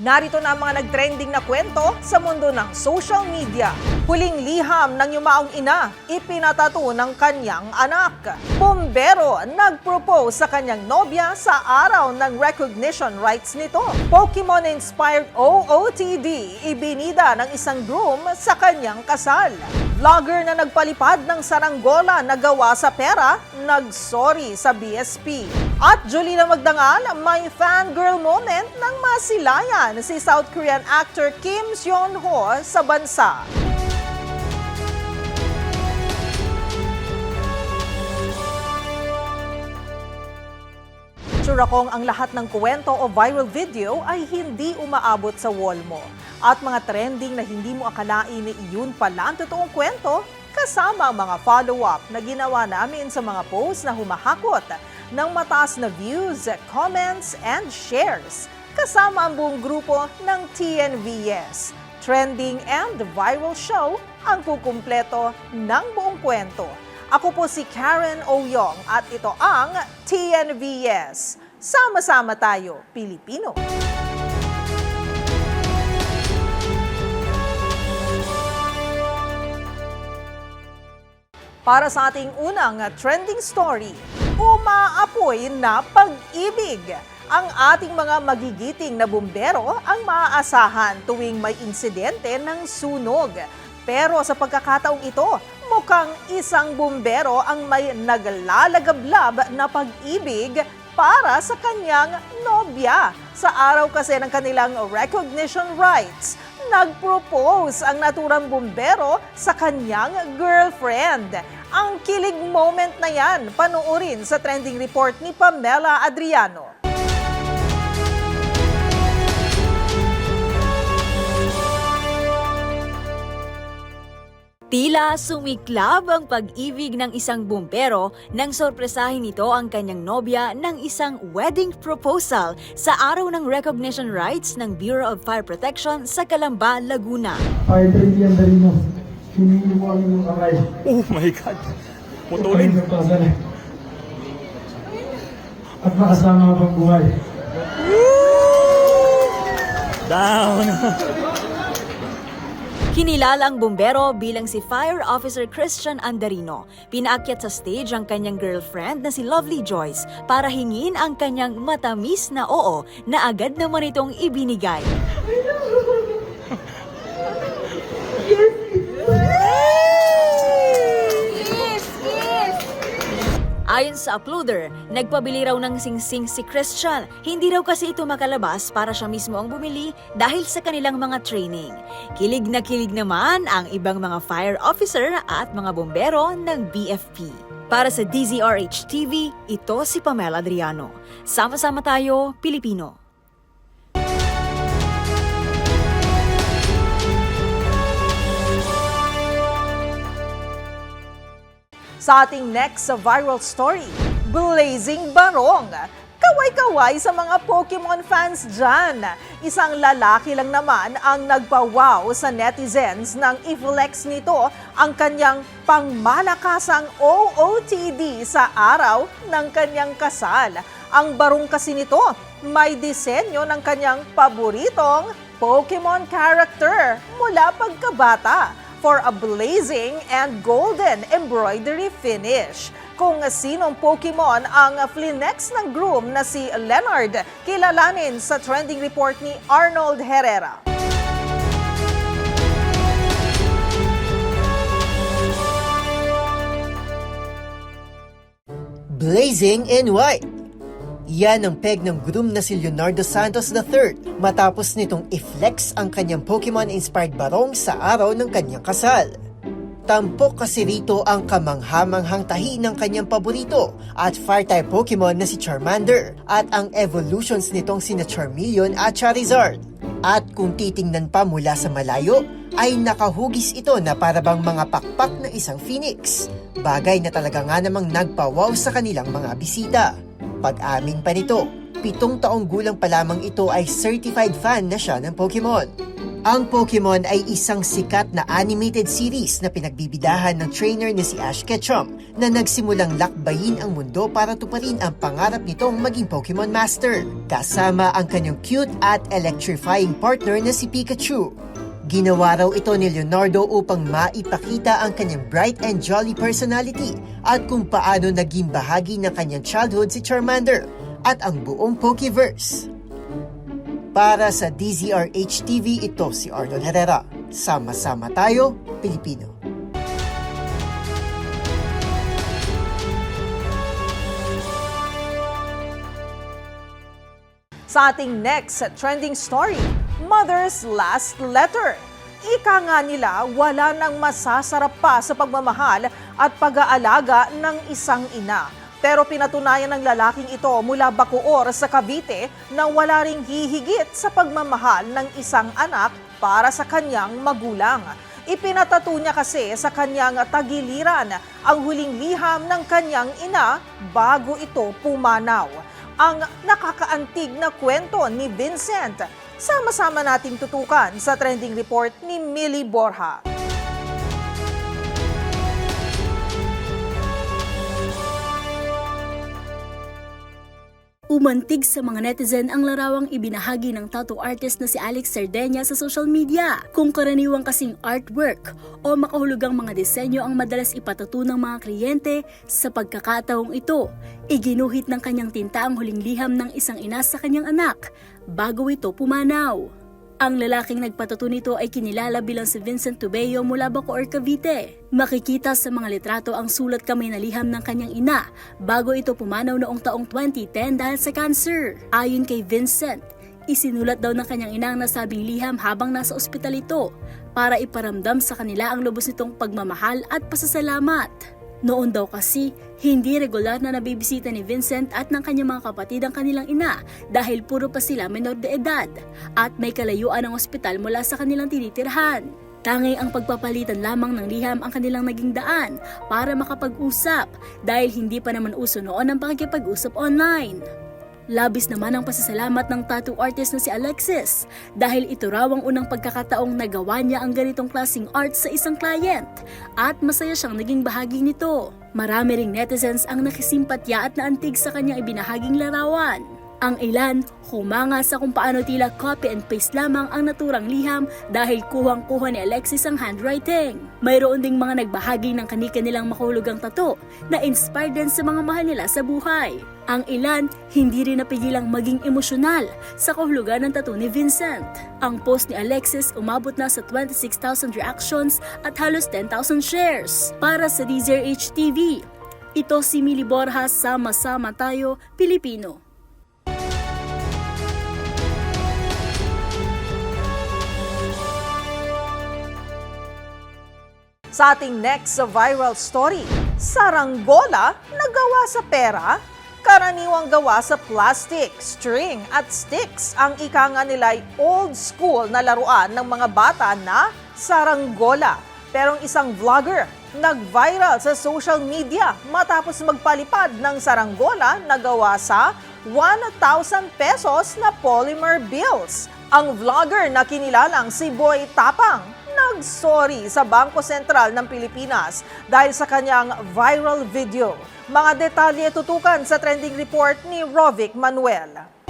Narito na ang mga nagtrending na kwento sa mundo ng social media. Huling liham ng yumaong ina, ipinatato ng kanyang anak. Bombero nag-propose sa kanyang nobya sa araw ng recognition rights nito. Pokemon-inspired OOTD, ibinida ng isang groom sa kanyang kasal. Vlogger na nagpalipad ng saranggola na gawa sa pera, nag-sorry sa BSP. At Jolina Magdangal, may fangirl moment ng masilayan si South Korean actor Kim Seon-ho sa bansa. Sure akong ang lahat ng kwento o viral video ay hindi umaabot sa wall mo. At mga trending na hindi mo akalain na iyon pala ang totoong kwento, kasama ang mga follow-up na ginawa namin sa mga posts na humahakot ng mataas na views, comments, and shares. Kasama ang buong grupo ng TNVS. Trending and viral show ang kukumpleto ng buong kwento. Ako po si Karen Oyong at ito ang TNVS. Sama-sama tayo, Pilipino. Para sa ating unang trending story, umaapoy na pag-ibig. Ang ating mga magigiting na bumbero ang maaasahan tuwing may insidente ng sunog. Pero sa pagkakataong ito, mukhang isang bumbero ang may naglalagablab na pag-ibig para sa kanyang nobya. Sa araw kasi ng kanilang recognition rights, nag-propose ang naturang bumbero sa kanyang girlfriend. Ang kilig moment na yan, panuorin sa trending report ni Pamela Adriano. Tila sumiklab ang pag-ibig ng isang bumbero nang sorpresahin nito ang kanyang nobya ng isang wedding proposal sa araw ng recognition rights ng Bureau of Fire Protection sa Calamba, Laguna. Fire Trinity ang Darino. Hinili mo ang inyong kamay. Oh my God. Putulin. At makasama pang buhay. Down. Kinilala ang bumbero bilang si Fire Officer Christian Andarino. Pinaakyat sa stage ang kanyang girlfriend na si Lovely Joyce para hingin ang kanyang matamis na oo na agad naman itong ibinigay. Ayon sa uploader, nagpabili raw ng singsing si Christian. Hindi raw kasi ito makalabas para siya mismo ang bumili dahil sa kanilang mga training. Kilig na kilig naman ang ibang mga fire officer at mga bombero ng BFP. Para sa DZRH TV, ito si Pamela Adriano. Sama-sama tayo, Pilipino. Sa ating next viral story, Blazing Barong. Kaway-kaway sa mga Pokemon fans dyan. Isang lalaki lang naman ang nagpa-wow sa netizens nang i-flex nito ang kanyang pangmalakasang OOTD sa araw ng kanyang kasal. Ang barong kasi nito may disenyo ng kanyang paboritong Pokemon character mula pagkabata for a blazing and golden embroidery finish. Kung sinong Pokemon ang flinex ng groom na si Leonard, kilalanin sa trending report ni Arnold Herrera. Blazing in White. Yan ang peg ng groom na si Leonardo Santos III matapos nitong i-flex ang kanyang Pokemon-inspired barong sa araw ng kanyang kasal. Tampok kasi rito ang kamanghamanghang tahi ng kanyang paborito at fire-type Pokemon na si Charmander at ang evolutions nitong sina Charmeleon at Charizard. At kung titingnan pa mula sa malayo, ay nakahugis ito na parabang mga pakpak ng isang phoenix. Bagay na talaga nga namang nagpawaw sa kanilang mga bisita. Pag-amin pa nito, pitong taong gulang pa lamang ito ay certified fan na siya ng Pokemon. Ang Pokemon ay isang sikat na animated series na pinagbibidahan ng trainer ni si Ash Ketchum na nagsimulang lakbayin ang mundo para tuparin ang pangarap nitong maging Pokemon Master. Kasama ang kanyang cute at electrifying partner na si Pikachu. Ginawa raw ito ni Leonardo upang maipakita ang kanyang bright and jolly personality at kung paano naging bahagi ng kanyang childhood si Charmander at ang buong Pokeverse. Para sa DZRH TV, ito si Arnold Herrera. Sama-sama tayo, Pilipino. Sa ating next trending story, Mother's Last Letter. Ika nga nila, wala nang masasarap pa sa pagmamahal at pag-aalaga ng isang ina. Pero pinatunayan ng lalaking ito mula Bacoor sa Cavite na wala ring hihigit sa pagmamahal ng isang anak para sa kanyang magulang. Ipinatato niya kasi sa kanyang tagiliran ang huling liham ng kanyang ina bago ito pumanaw ang nakakaantig na kwento ni Vincent. Sama-sama nating tutukan sa trending report ni Millie Borja. Umantig sa mga netizen ang larawang ibinahagi ng tattoo artist na si Alex Sardenya sa social media. Kung karaniwang kasing artwork o makahulugang mga disenyo ang madalas ipatato ng mga kliyente, sa pagkakataong ito, iginuhit ng kanyang tinta ang huling liham ng isang ina sa kanyang anak bago ito pumanaw. Ang lalaking nagpatato nito ay kinilala bilang si Vincent Tubeo mula Bacoor, Cavite. Makikita sa mga litrato ang sulat kamay na liham ng kanyang ina bago ito pumanaw noong taong 2010 dahil sa cancer. Ayon kay Vincent, isinulat daw ng kanyang ina ang nasabing liham habang nasa ospital ito para iparamdam sa kanila ang lubos nitong pagmamahal at pasasalamat. Noon daw kasi, hindi regular na nabibisita ni Vincent at ng kanyang mga kapatid ang kanilang ina dahil puro pa sila menor de edad at may kalayuan ang ospital mula sa kanilang tinitirhan. Tangay ang pagpapalitan lamang ng liham ang kanilang naging daan para makapag-usap dahil hindi pa naman uso noon ang pakikipag-usap online. Labis naman ang pasasalamat ng tattoo artist na si Alexis dahil ito raw ang unang pagkakataong nagawa niya ang ganitong klaseng art sa isang client at masaya siyang naging bahagi nito. Marami ring netizens ang nakisimpatya at naantig sa kanyang ibinahaging larawan. Ang ilan, humanga sa kung paano tila copy and paste lamang ang naturang liham dahil kuhang-kuha ni Alexis ang handwriting. Mayroon ding mga nagbahagi ng kanika nilang makahulugang tato na inspired din sa mga mahal nila sa buhay. Ang ilan, hindi rin napigilang maging emosyonal sa kahulugan ng tato ni Vincent. Ang post ni Alexis umabot na sa 26,000 reactions at halos 10,000 shares. Para sa DZRH TV, ito si Mili Borja, sama-sama tayo, Pilipino. Sa ating next viral story, saranggola na gawa sa pera, karaniwang gawa sa plastic, string at sticks. Ang ika nga nila ay old school na laruan ng mga bata na saranggola. Pero ang isang vlogger nag-viral sa social media matapos magpalipad ng saranggola na gawa sa 1,000 pesos na polymer bills. Ang vlogger na kinilalang si Boy Tapang nag-sorry sa Bangko Sentral ng Pilipinas dahil sa kanyang viral video. Mga detalye tutukan sa trending report ni Rovic Manuel.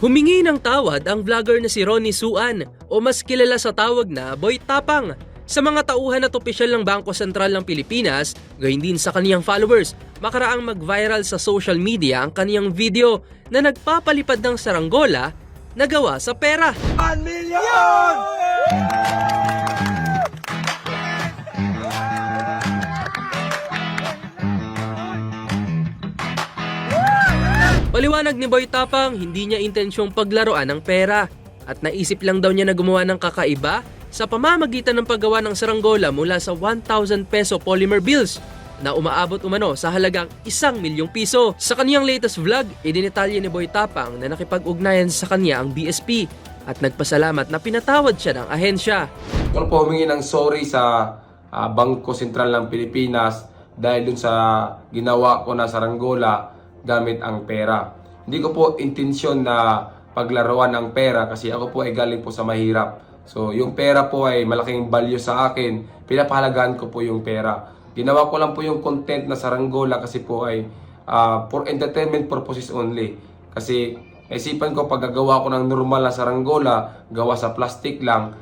Humingi ng tawad ang vlogger na si Ronnie Suan o mas kilala sa tawag na Boy Tapang sa mga tauhan at opisyal ng Bangko Sentral ng Pilipinas, gayon din sa kaniyang followers. Makaraang mag-viral sa social media ang kaniyang video na nagpapalipad ng saranggola na gawa sa pera. Paliwanag ni Boy Tapang, hindi niya intensyong paglaruan ng pera at naisip lang daw niya na gumawa ng kakaiba sa pamamagitan ng paggawa ng saranggola mula sa 1,000 peso polymer bills na umaabot umano sa halagang isang milyong piso. Sa kaniyang latest vlog, idinetalye ni Boy Tapang na nakipag-ugnayan sa kanya ang BSP at nagpasalamat na pinatawad siya ng ahensya. Gusto po humingi ng sorry sa ah, Bangko Sentral ng Pilipinas dahil dun sa ginawa ko na saranggola gamit ang pera. Hindi ko po intensyon na paglaruan ang pera kasi ako po ay galing po sa mahirap. So yung pera po ay malaking value sa akin. Pinapahalagaan ko po yung pera. Ginawa ko lang po yung content na saranggola kasi po ay ah, for entertainment purposes only. Kasi naisipan ko pag gagawa ko ng normal na saranggola, gawa sa plastic lang,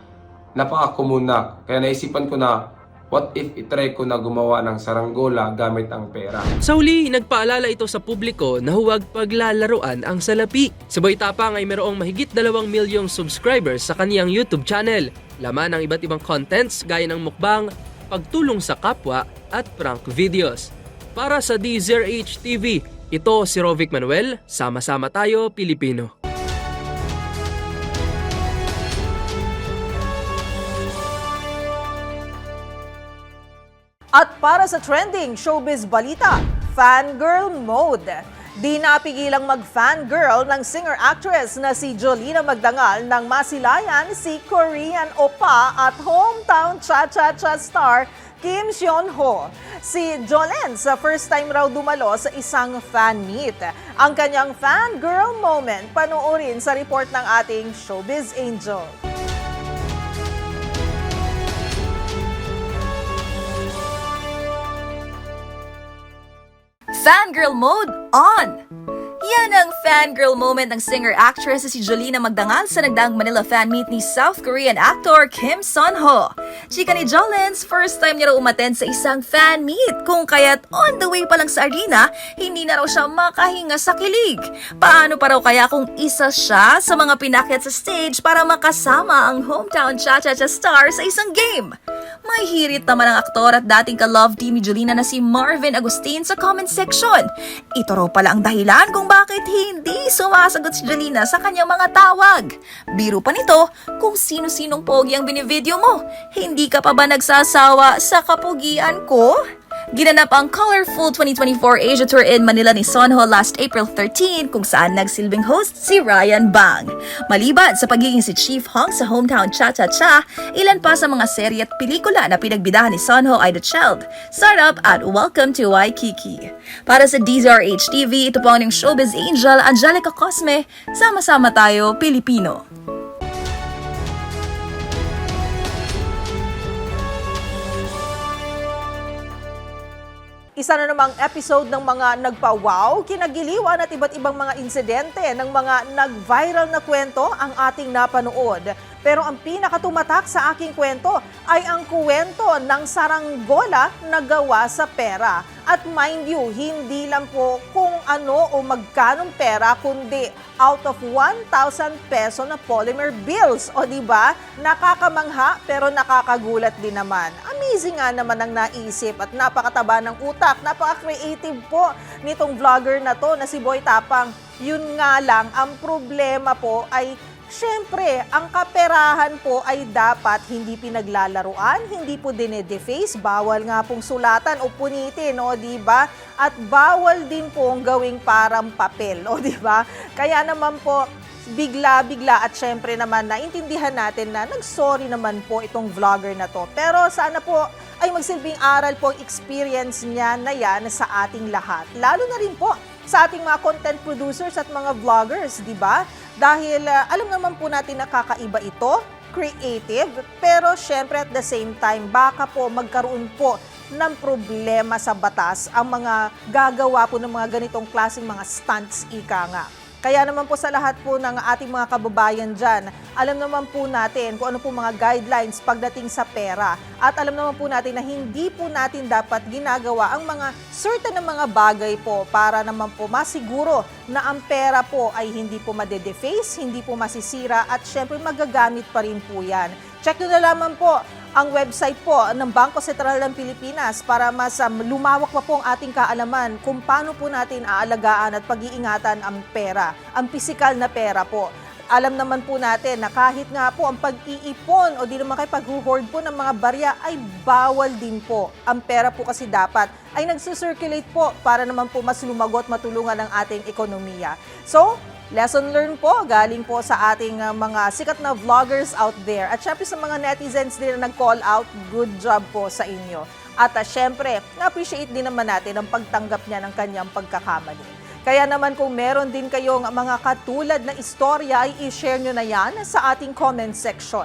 napaka-common na. Kaya naisipan ko na, what if itry ko na gumawa ng saranggola gamit ang pera? Sa huli, nagpaalala ito sa publiko na huwag paglalaruan ang salapi. Si Boy Tapang ay mayroong mahigit 2 milyong subscribers sa kaniyang YouTube channel. Laman ng iba't ibang contents gaya ng mukbang, pagtulong sa kapwa at prank videos. Para sa DZRH TV, ito si Rovic Manuel, sama-sama tayo Pilipino. At para sa trending showbiz balita, fangirl mode. Di napigilang mag-fangirl ng singer-actress na si Jolina Magdangal nang masilayan si Korean opa at hometown cha-cha-cha star Kim Seon-ho. Si Jolene sa first time raw dumalo sa isang fan meet. Ang kanyang fangirl moment panoorin sa report ng ating showbiz angel. Fangirl mode on! Yan ang fangirl moment ng singer-actress si Jolina Magdangal sa nagdaang Manila fan meet ni South Korean actor Kim Son-ho. Chika ni Jolens, first time niya raw umattend sa isang fan meet kung kaya't on the way pa lang sa arena, hindi na raw siya makahinga sa kilig. Paano pa raw kaya kung isa siya sa mga pinakyat sa stage para makasama ang hometown cha-cha-cha star sa isang game? May hirit naman ang aktor at dating ka-love team ni Jolina na si Marvin Agustin sa comment section. Ito raw pala ang dahilan kung bakit hindi sumasagot si Jolina sa kanyang mga tawag. Biro pa nito kung sino-sinong pogi ang binivideo mo. Hindi ka pa ba nagsasawa sa kapugian ko? Ginanap ang Colorful 2024 Asia Tour in Manila ni Sonho last April 13 kung saan nagsilbing host si Ryan Bang. Maliban sa pagiging si Chief Hong sa hometown Cha-Cha-Cha, ilan pa sa mga serye at pelikula na pinagbidahan ni Sonho ay The Child, Startup at Welcome to Waikiki. Para sa DZRH TV, ito po ang showbiz angel Angelica Cosme. Sama-sama tayo, Pilipino. Isa na namang episode ng mga nagpa-wow, kinagiliwan at iba't ibang mga insidente ng mga nag-viral na kwento ang ating napanood. Pero ang pinakatumatak sa aking kwento ay ang kwento ng saranggola na gawa sa pera. At mind you, hindi lang po kung ano o magkanong pera, kundi out of 1,000 peso na polymer bills. O ba? Nakakamangha pero nakakagulat din naman. Amazing nga naman ang naisip at napakataba ng utak. Napaka-creative po nitong vlogger na to na si Boy Tapang. Yun nga lang, ang problema po ay Siyempre, ang kaperahan po ay dapat hindi pinaglalaruan, hindi po dinedeface, bawal nga pong sulatan o punitin, o di ba? At bawal din pong gawing parang papel, o di ba? Kaya naman po, bigla-bigla at syempre naman naintindihan natin na nag-sorry naman po itong vlogger na to. Pero sana po ay magsilbing aral po ang experience niya na yan sa ating lahat. Lalo na rin po sa ating mga content producers at mga vloggers, di ba? Dahil uh, alam naman po natin na kakaiba ito, creative, pero syempre at the same time, baka po magkaroon po ng problema sa batas ang mga gagawa po ng mga ganitong klaseng mga stunts ika nga. Kaya naman po sa lahat po ng ating mga kababayan dyan, alam naman po natin kung ano po mga guidelines pagdating sa pera. At alam naman po natin na hindi po natin dapat ginagawa ang mga certain na mga bagay po para naman po masiguro na ang pera po ay hindi po madedeface, hindi po masisira at syempre magagamit pa rin po yan. Check nyo na lamang po ang website po ng Bangko Sentral ng Pilipinas para mas um, lumawak pa po ang ating kaalaman kung paano po natin aalagaan at pag-iingatan ang pera, ang pisikal na pera po. Alam naman po natin na kahit nga po ang pag-iipon o di naman kayo pag-hoard po ng mga barya ay bawal din po. Ang pera po kasi dapat ay nagsusirculate po para naman po mas lumagot matulungan ang ating ekonomiya. So, Lesson learned po, galing po sa ating uh, mga sikat na vloggers out there. At syempre sa mga netizens din na nag-call out, good job po sa inyo. At uh, syempre, na-appreciate din naman natin ang pagtanggap niya ng kanyang pagkakamali. Kaya naman kung meron din kayong mga katulad na istorya ay i-share nyo na yan sa ating comment section.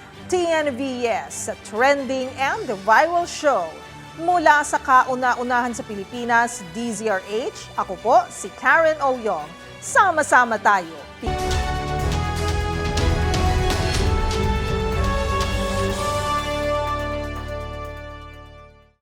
TNVS, Trending and the Viral Show. Mula sa kauna-unahan sa Pilipinas, DZRH, ako po si Karen Oyong. Sama-sama tayo. Peace.